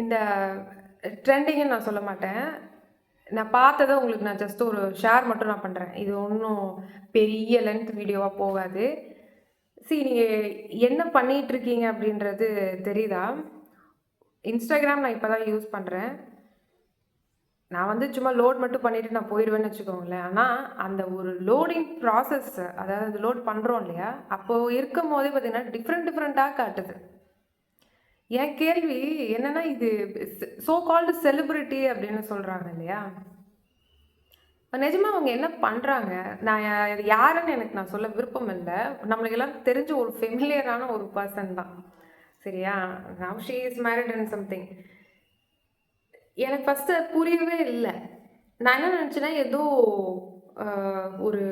இந்த ட்ரெண்டிங்னு நான் சொல்ல மாட்டேன். நான் பார்த்ததை உங்களுக்கு நான் ஜஸ்ட் ஒரு ஷேர் மட்டும் நான் பண்ணுறேன் இது ஒன்றும் பெரிய லென்த் வீடியோவாக போகாது. சி நீங்கள் என்ன பண்ணிகிட்ருக்கீங்க இருக்கீங்க அப்படின்றது தெரியுதா? இன்ஸ்டாகிராம் நான் இப்போ தான் யூஸ் பண்ணுறேன் நான் வந்து சும்மா லோட் மட்டும் பண்ணிவிட்டு நான் போயிடுவேன்னு வச்சுக்கோங்களேன். ஆனால் அந்த ஒரு லோடிங் ப்ராசஸ் அதாவது லோட் பண்ணுறோம் இல்லையா? அப்போது இருக்கும் போதே பார்த்தீங்கன்னா டிஃப்ரெண்ட் டிஃப்ரெண்ட்டாக காட்டுது. என் கேள்வி என்னன்னா இது சோ கால்டு செலிபிரிட்டி அப்படின்னு சொல்கிறாங்க இல்லையா? நிஜமாக அவங்க என்ன பண்ணுறாங்க நான் யாருன்னு எனக்கு நான் சொல்ல விருப்பம் இல்லை. நம்மளுக்கு எல்லாம் தெரிஞ்ச ஒரு ஃபெமிலியரான ஒரு பர்சன் தான். சரியா? Now she is married and something எனக்கு ஃபஸ்ட்டு புரியவே இல்லை. நான் என்ன நினச்சேன்னா ஏதோ ஒரு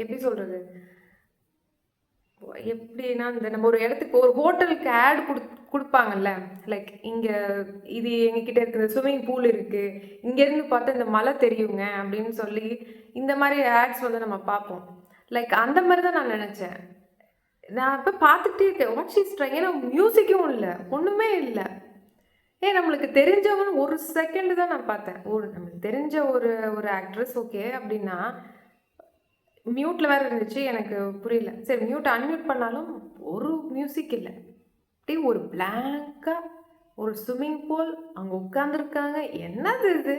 எப்படி சொல்கிறது எப்படின்னா இந்த நம்ம ஒரு இடத்துக்கு ஒரு ஹோட்டலுக்கு ஆட் கொடு கொடுப்பாங்கல்ல? லைக் இங்கே இது எங்ககிட்ட இருக்கிற ஸ்விம்மிங் பூல் இருக்குது இங்கேருந்து பார்த்தா இந்த மலை தெரியுங்க அப்படின்னு சொல்லி இந்த மாதிரி ஆட்ஸ் வந்து நம்ம பார்ப்போம். லைக் அந்த மாதிரி தான் நான் நினச்சேன். நான் இப்போ பார்த்துட்டே இருக்கேன். வாட்ச் இஸ் ட்ரை ஏன்னா மியூசிக்கும் இல்லை. ஒன்றுமே இல்லை. ஏன் நம்மளுக்கு தெரிஞ்சவங்க ஒரு செகண்ட் தான் நான் பார்த்தேன். ஒரு நம்மளுக்கு தெரிஞ்ச ஒரு ஒரு ஆக்ட்ரஸ் ஓகே அப்படின்னா மியூட்டில் வேறு இருந்துச்சு எனக்கு புரியல. சரி மியூட் அன்மியூட் பண்ணாலும் ஒரு மியூசிக் இல்லை. அப்படியே ஒரு பிளாங்காக ஒரு ஸ்விம்மிங் பூல் அங்கே உட்காந்துருக்காங்க என்னது இது?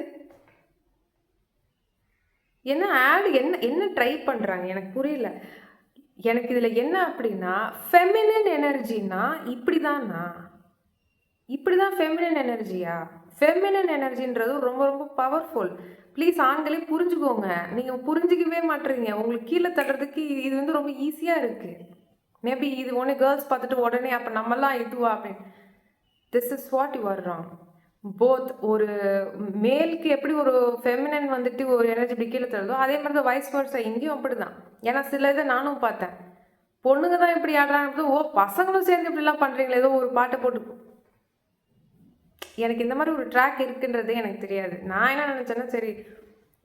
என்ன ஆடு என்ன என்ன ட்ரை பண்ணுறாங்க எனக்கு புரியல. எனக்கு இதில் என்ன அப்படின்னா ஃபெமினின் எனர்ஜினா இப்படி தானா இப்படி தான் ஃபெமினின் எனர்ஜியா ஃபெமினன் எனர்ஜின்றது ரொம்ப ரொம்ப பவர்ஃபுல் ப்ளீஸ் ஆண்களே புரிஞ்சுக்கோங்க. நீங்கள் புரிஞ்சிக்கவே மாட்டுறீங்க. உங்களுக்கு கீழே தட்டுறதுக்கு இது இது வந்து ரொம்ப ஈஸியாக இருக்குது மேபி இது ஒன்று கேர்ள்ஸ் பார்த்துட்டு உடனே அப்போ நம்மலாம் இதுவா அப்படின்னு. This is what you are wrong both ஒரு மேலுக்கு எப்படி ஒரு ஃபெமினன் வந்துட்டு ஒரு எனர்ஜி இப்படி கீழே தருதோ அதே மாதிரி தான் வயசு வருஷம் இங்கேயும் அப்படி தான் ஏன்னா சில இதை நானும் பார்த்தேன். பொண்ணுங்க தான் இப்படி ஆடுறாங்க ஓ பசங்களும் சேர்ந்து இப்படிலாம் பண்ணுறீங்களே ஏதோ ஒரு பாட்டை போட்டு எனக்கு இந்த மாதிரி ஒரு ட்ராக் இருக்குன்றதே எனக்கு தெரியாது. நான் என்ன நினச்சேன்னா சரி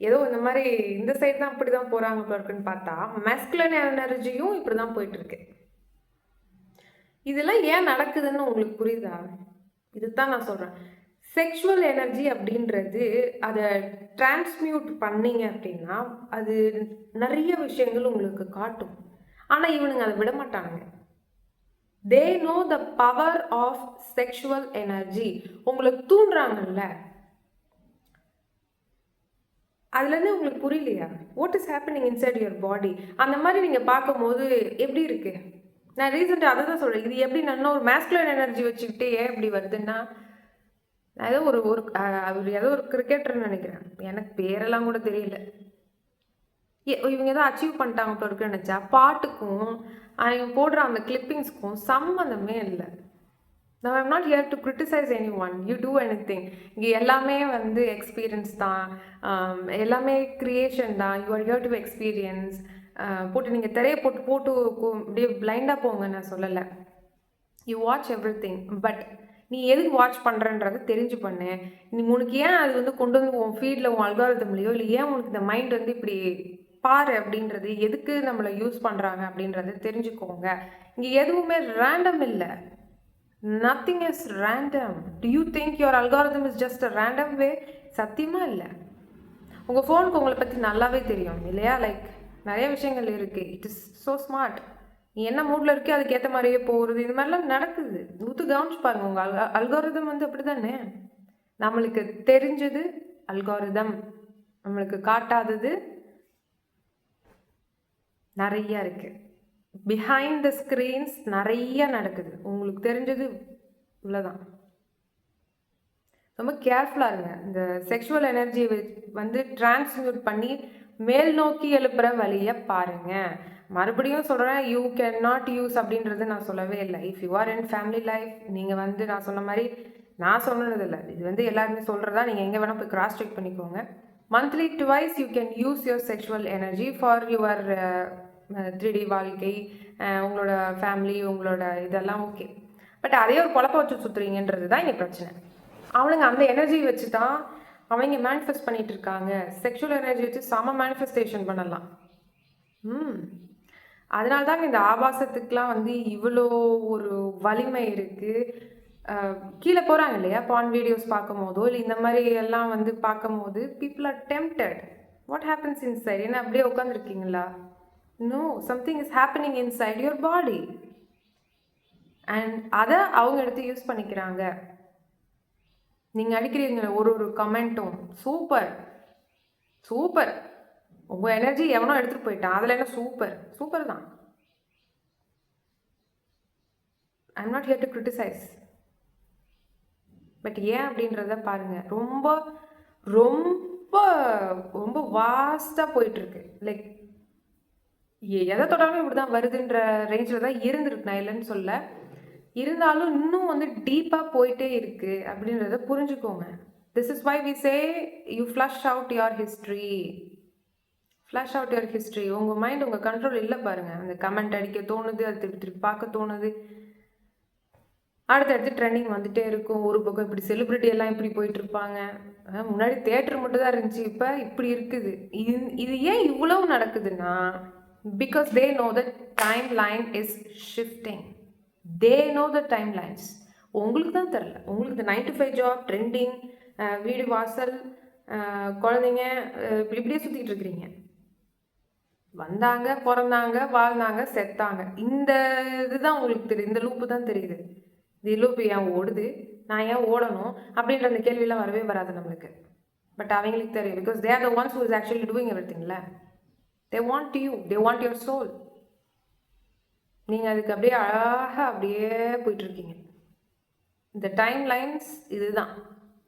ஏதோ இந்த மாதிரி இந்த சைடு தான் இப்படி தான் போகிறாங்க இப்போ இருக்குன்னு பார்த்தா மெஸ்குலன் எனர்ஜியும் இப்படி தான் போயிட்டுருக்கு. இதெல்லாம் ஏன் நடக்குதுன்னு உங்களுக்கு புரியுதா? இதுதான் நான் சொல்கிறேன் செக்ஷுவல் எனர்ஜி அப்படின்றது அதை டிரான்ஸ்மியூட் பண்ணீங்க அப்படின்னா அது நிறைய விஷயங்கள் உங்களுக்கு காட்டும். ஆனால் இவனுங்க அதை விட மாட்டானுங்க they know the power of sexual energy உங்களை தூண்டுறாங்கல்ல? அதுலேருந்து உங்களுக்கு புரியலையா? What is happening inside your body அந்த மாதிரி நீங்கள் பார்க்கும்போது எப்படி இருக்கு? நான் ரீசெண்டாக அதை தான் சொல்கிறேன் இது எப்படி நான் ஒரு மேஸ்குலர் எனர்ஜி வச்சுக்கிட்டு ஏன் இப்படி வருதுன்னா நான் ஏதோ ஒரு ஒரு அவர் ஏதோ ஒரு கிரிக்கெட்டர்னு நினைக்கிறேன். எனக்கு பேரெல்லாம் கூட தெரியல. இவங்க ஏதோ அச்சீவ் பண்ணிட்டாங்க போல இருக்குன்னு நினச்சா பாட்டுக்கும் அவங்க போடுற அந்த கிளிப்பிங்ஸ்க்கும் சம்மந்தமே இல்லை. நம்ம I'm not here to criticize anyone you too anything இங்கே எல்லாமே வந்து எக்ஸ்பீரியன்ஸ் தான். எல்லாமே க்ரியேஷன் தான். You are here to experience போட்டு நீங்கள் திரையை போட்டு போட்டு அப்படியே பிளைண்டாக போங்க நான் சொல்லலை. You watch everything but நீ எதுக்கு வாட்ச் பண்ணுறன்றதை தெரிஞ்சு பண்ணு. நீ உனக்கு ஏன் அது வந்து கொண்டு வந்து உன் ஃபீல்டில் உன் அல்காரதம்லையோ இல்லை ஏன் உனக்கு இந்த மைண்ட் வந்து இப்படி பாரு அப்படின்றது எதுக்கு நம்மளை யூஸ் பண்ணுறாங்க அப்படின்றத தெரிஞ்சுக்கோங்க. இங்கே எதுவுமே ரேண்டம் இல்லை. Nothing is random to you think your algorithm is just a random way சத்தியமாக இல்லை. உங்கள் ஃபோனுக்கு உங்களை பற்றி நல்லாவே தெரியும் இல்லையா? லைக் நிறைய விஷயங்கள் இருக்குது இட் இஸ் ஸோ ஸ்மார்ட் நீ என்ன மூடில் இருக்கோ அதுக்கேற்ற மாதிரியே போகிறது இது மாதிரிலாம் நடக்குது. ஊத்து கவனிச்சு பாருங்க உங்கள் அல் அல்காரிதம் வந்து அப்படி தானே நம்மளுக்கு தெரிஞ்சது அல்காரிதம் நம்மளுக்கு காட்டாதது நிறைய இருக்குது பிஹைண்ட் த ஸ்க்ரீன்ஸ் நிறைய நடக்குது. உங்களுக்கு தெரிஞ்சது இவ்வளோதான் ரொம்ப கேர்ஃபுல்லாக இருங்க. இந்த செக்ஷுவல் எனர்ஜியை வந்து டிரான்ஸ்மியூட் பண்ணி மேல் நோக்கி எழுப்புகிற வழியை பாருங்கள் மறுபடியும் சொல்கிறேன் யூ கேன் நாட் யூஸ் அப்படின்றது நான் சொல்லவே இல்லை. If you are in family life நீங்கள் வந்து நான் சொன்ன மாதிரி நான் சொன்னது இல்லை. இது வந்து எல்லாருமே சொல்கிறதா நீங்கள் எங்கே வேணால் போய் கிராஸ் செக் பண்ணிக்கோங்க. Monthly twice you can use your sexual energy for your three வாழ்க்கை உங்களோட ஃபேமிலி உங்களோட இதெல்லாம் ஓகே பட் அதே ஒரு குழப்ப வச்சு சுற்றுறீங்கன்றது தான் இங்கே பிரச்சனை. அவனுங்க அந்த எனர்ஜி வச்சு தான் அவங்க மேனிஃபெஸ்ட் பண்ணிட்டு இருக்காங்க. செக்ஷுவல் எனர்ஜி வச்சு செம மேனிஃபெஸ்டேஷன் பண்ணலாம். Hmm. ம் அதனால தான் இந்த ஆபாசத்துக்குலாம் வந்து இவ்வளோ ஒரு வலிமை இருக்குது கீழே போகிறாங்க இல்லையா? பான் வீடியோஸ் பார்க்கும் போதோ இல்லை இந்த மாதிரி எல்லாம் வந்து பார்க்கும் போது people are tempted what happens inside என்ன அப்படியே உட்காந்துருக்கீங்களா no something is happening inside your body and அதை அவங்க எடுத்து யூஸ் பண்ணிக்கிறாங்க. நீங்கள் அடிக்கிறீங்களே ஒரு ஒரு கமெண்ட்டும் சூப்பர் சூப்பர் உங்கள் எனர்ஜி எவனோ எடுத்துகிட்டு போயிட்டான். அதில் என்ன சூப்பர் சூப்பர் தான். I'm not here to criticize but ஏன் அப்படின்றத பாருங்கள் ரொம்ப ரொம்ப ரொம்ப வாஸ்ட்டாக போயிட்டுருக்கு லைக் எதை தொட்டாலும் இப்படி தான் வருதுன்ற ரேஞ்சில் தான் இருந்திருக்கு. நான் இல்லைன்னு சொல்ல இருந்தாலும் இன்னும் வந்து டீப்பாக போயிட்டே இருக்குது அப்படின்றத புரிஞ்சுக்கோங்க. This is why we say you flush out your history flash out your history உங்கள் மைண்ட் உங்கள் கண்ட்ரோல் இல்லை பாருங்கள் அந்த கமெண்ட் அடிக்க தோணுது அது திருப்பி திருப்பி பார்க்க தோணுது. அடுத்தடுத்து ட்ரெண்டிங் வந்துட்டே இருக்கும். ஒரு பக்கம் இப்படி செலிப்ரிட்டி எல்லாம் இப்படி போயிட்டு இருப்பாங்க. முன்னாடி தேட்டர் மட்டும் தான் இருந்துச்சு. இப்போ இப்படி இருக்குது. இது இது ஏன் இவ்வளவு நடக்குதுன்னா because they know the timeline is shifting they know the timelines உங்களுக்கு தான் தெரில உங்களுக்கு nine to five job trending வீடு வாசல் குழந்தைங்க இப்படி இப்படியே சுற்றிக்கிட்டு இருக்கிறீங்க. வந்தாங்க பிறந்தாங்க வாழ்ந்தாங்க செத்தாங்க. இந்த இதுதான் உங்களுக்கு தெரியுது இந்த லூப்பு தான் தெரியுது. இந்த லூப்பு ஏன் ஓடுது? நான் ஏன் ஓடணும்? அப்படின்ற அந்த கேள்வியெல்லாம் வரவே வராது நம்மளுக்கு. பட் அவங்களுக்கு தெரியும். Because they are the ones who is actually doing every திங்ல they want you they want your soul நீங்கள் அதுக்கு அப்படியே அழகாக அப்படியே போயிட்டுருக்கீங்க. இந்த டைம் லைன்ஸ் இதுதான்.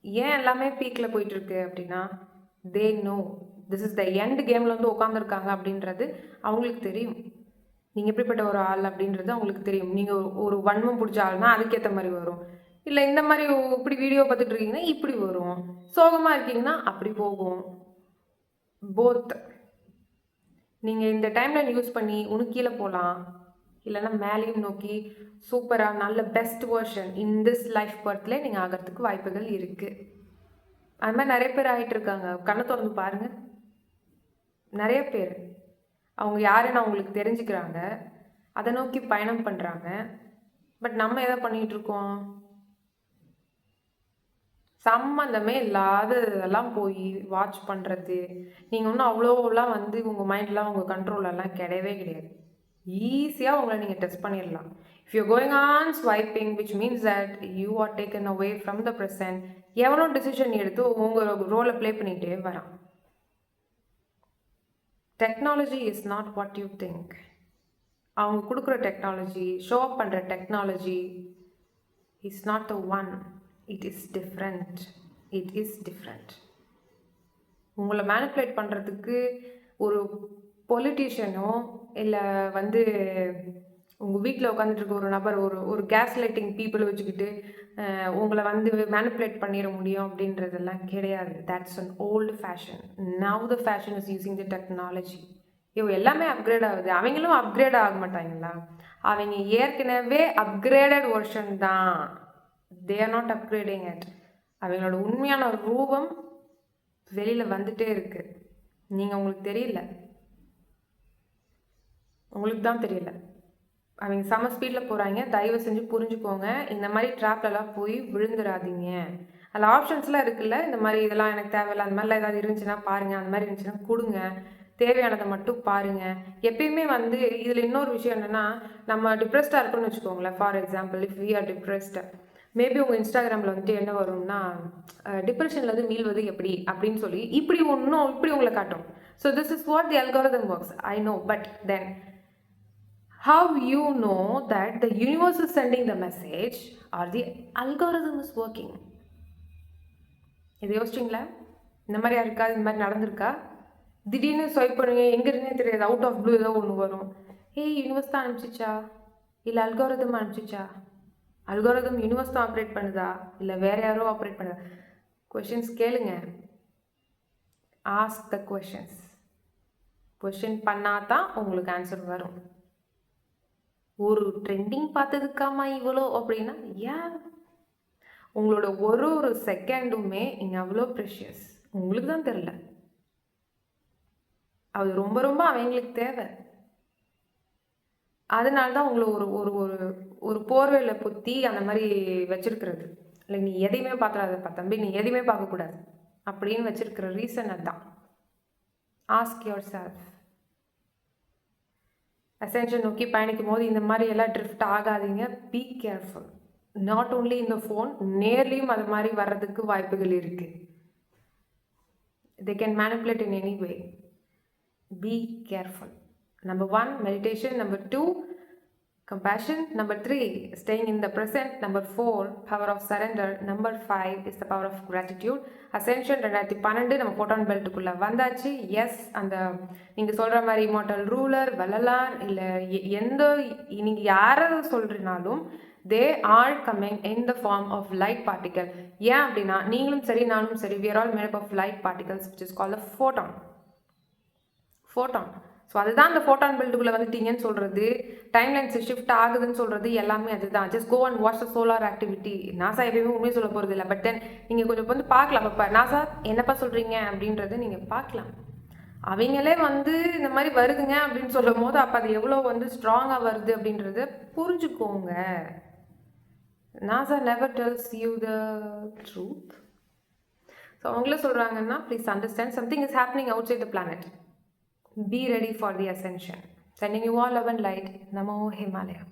ஏன் எல்லாமே பீக்கில் போயிட்டுருக்கு அப்படின்னா they know this is the end கேமில் வந்து உட்காந்துருக்காங்க அப்படின்றது அவங்களுக்கு தெரியும். நீங்கள் எப்படிப்பட்ட ஒரு ஆள் அப்படின்றது அவங்களுக்கு தெரியும். நீங்கள் ஒரு வன்மம் பிடிச்ச ஆள்னா அதுக்கேற்ற மாதிரி வரும். இல்லை இந்த மாதிரி இப்படி வீடியோ பார்த்துட்டு இருக்கீங்கன்னா இப்படி வரும். சோகமாக இருக்கீங்கன்னா அப்படி போகும். போத் நீங்கள் இந்த டைமில் யூஸ் பண்ணி உனக்கு கீழே போகலாம் இல்லைன்னா மேலேயும் நோக்கி சூப்பராக நல்ல best version in this life பர்த்தில் நீங்கள் ஆகிறதுக்கு வாய்ப்புகள் இருக்குது அது மாதிரி நிறைய பேர் ஆகிட்டு இருக்காங்க. கண்ணை திறந்து பாருங்கள் நிறைய பேர். அவங்க யாருன்னு அவங்களுக்கு தெரிஞ்சுக்கிறாங்க. அதை நோக்கி பயணம் பண்ணுறாங்க பட் நம்ம எதை பண்ணிகிட்ருக்கோம் சம்மந்தமே இல்லாத இதெல்லாம் போய் வாட்ச் பண்ணுறது நீங்கள் இன்னும் அவ்வளோலாம் வந்து உங்கள் மைண்ட்லாம் உங்கள் கண்ட்ரோலெல்லாம் கிடையவே கிடையாது. ஈஸியாக உங்களை நீங்கள் டெஸ்ட் பண்ணிடலாம். If you going on swiping which means that you are taken away from the present எவனோ டிசிஷன் எடுத்து உங்கள் ரோலை ப்ளே பண்ணிகிட்டே வரான். Technology is not what you think அவங்க கொடுக்குற டெக்னாலஜி ஷோ அப் பண்ணுற technology is not the one it is different it is different உங்களை மேனிப்புலேட் பண்ணுறதுக்கு ஒரு பொலிட்டீஷியனோ இல்லை வந்து உங்கள் வீட்டில் உட்காந்துட்டு இருக்க ஒரு நபர் ஒரு ஒரு கேஸ் லைட்டிங் பீப்புளை வச்சுக்கிட்டு உங்களை வந்து மேனிப்புலேட் பண்ணிட முடியும் அப்படின்றதெல்லாம் கிடையாது. That's an old fashion now the fashion is using the technology ஐயோ எல்லாமே அப்கிரேட் ஆகுது. அவங்களும் அப்கிரேட் ஆக மாட்டாங்களா? அவங்க ஏற்கனவே அப்கிரேடட் வெர்ஷன் தான். They are not upgrading it அவங்களோட உண்மையான ரூபம் வெளியில் வந்துட்டே இருக்கு. நீங்கள் உங்களுக்கு தெரியல. உங்களுக்கு தான் தெரியல. அவங்க செம ஸ்பீடில் போகிறாங்க தயவு செஞ்சு புரிஞ்சுக்கோங்க. இந்த மாதிரி ட்ராப்லலாம் போய் விழுந்துடாதீங்க. அதில் ஆப்ஷன்ஸ்லாம் இருக்குல்ல? இந்த மாதிரி இதெல்லாம் எனக்கு தேவையில்ல. அந்த மாதிரிலாம் ஏதாவது இருந்துச்சுன்னா பாருங்கள் அந்த மாதிரி இருந்துச்சுன்னா கொடுங்க. தேவையானதை மட்டும் பாருங்கள் எப்பயுமே வந்து இதில் இன்னொரு விஷயம் என்னென்னா நம்ம டிப்ரெஸ்டாக இருக்கணும்னு வச்சுக்கோங்களேன். For example if we are டிப்ரெஸ்டாக maybe உங்கள் இன்ஸ்டாகிராமில் வந்துட்டு என்ன வரும்னா டிப்ரெஷன்லேருந்து மீள்வது எப்படி அப்படின்னு சொல்லி இப்படி ஒன்றும் இப்படி உங்களை காட்டும். So this is what the algorithm works I know but then how you know that the universe is sending the message or the algorithm is working இது யோசிச்சிங்களா? இந்த மாதிரி யாருக்கா இந்த மாதிரி நடந்திருக்கா? திடீர்னு ஸ்வைப் பண்ணுங்க எங்கேருந்தே தெரியாது. அவுட் ஆஃப் ப்ளூ ஏதோ ஒன்று வரும். ஏய் யூனிவர்ஸ் தான் அனுப்பிச்சிச்சா? இல்லை அல்காரதம் அனுப்பிச்சிச்சா? அல்கோரதம் யூனிவர்ஸ் தான் ஆப்ரேட் பண்ணுதா? இல்லை வேற யாரோ ஆப்ரேட் பண்ணுதா? கொஷின்ஸ் கேளுங்க. ஆஸ்க் த கொஷின்ஸ் கொஷின் பண்ணால் தான் உங்களுக்கு ஆன்சர் வரும். ஒரு ட்ரெண்டிங் பார்த்ததுக்காமா இவ்வளோ அப்படின்னா ஏன் உங்களோட ஒரு ஒரு செகண்டுமே இங்கே அவ்வளோ ப்ரெஷியஸ் உங்களுக்கு தான் தெரில. அது ரொம்ப ரொம்ப அவங்களுக்கு தேவை. அதனால தான் உங்களை ஒரு ஒரு ஒரு ஒரு போர்வையில் புத்தி அந்த மாதிரி வச்சிருக்கிறது. இல்லை நீ எதையுமே பார்க்கலாதப்பா தம்பி நீ எதையுமே பார்க்கக்கூடாது. அப்படின்னு வச்சிருக்கிற ரீசன் அதுதான். ஆஸ்க் யுவர் செல்ஃப் அசென்ஷன் நோக்கி பயணிக்கும் போது இந்த மாதிரி எல்லாம் ட்ரிஃப்ட் ஆகாதீங்க. பி கேர்ஃபுல் நாட் ஓன்லி இந்த ஃபோன் நேர்லேயும் அது மாதிரி வர்றதுக்கு வாய்ப்புகள் இருக்குது they can manipulate in any way be careful number one meditation number two compassion number three staying in the present number four power of surrender number five is the power of gratitude. Ascension ரெண்டாயிரத்தி பன்னெண்டு நம்ம photon பெல்ட்டுக்குள்ளே வந்தாச்சு. S அந்த நீங்கள் சொல்கிற மாதிரி இமோட்டல் ruler Vallalar இல்லை எந்த நீங்கள் யாரை சொல்கிறீனாலும் they are coming in the form of light particle ஏன் அப்படின்னா நீங்களும் சரி நானும் சரி we're all made of light particles which is call a photon photon so அதுதான் அந்த ஃபோட்டான் பில்டுக்குள்ளே வந்துட்டீங்கன்னு சொல்கிறது டைம் லைன்ஸ் ஷிஃப்ட் ஆகுதுன்னு சொல்கிறது எல்லாமே அதுதான். Just go and watch the solar activity NASA எப்பயுமே உண்மையை சொல்ல போகிறது இல்லை. பட் தென் நீங்கள் கொஞ்சம் வந்து பார்க்கலாம். அப்போ நாசா என்னப்பா சொல்கிறீங்க அப்படின்றத நீங்கள் பார்க்கலாம். அவங்களே வந்து இந்த மாதிரி வருதுங்க அப்படின்னு சொல்லும் போது அப்போ அது எவ்வளோ வந்து ஸ்ட்ராங்காக வருது அப்படின்றத புரிஞ்சுக்கோங்க. NASA never tells you the truth so அவங்களே சொல்கிறாங்கன்னா please understand something is happening outside the planet Be ready for the ascension. Sending you all love and light. Namo Himalaya.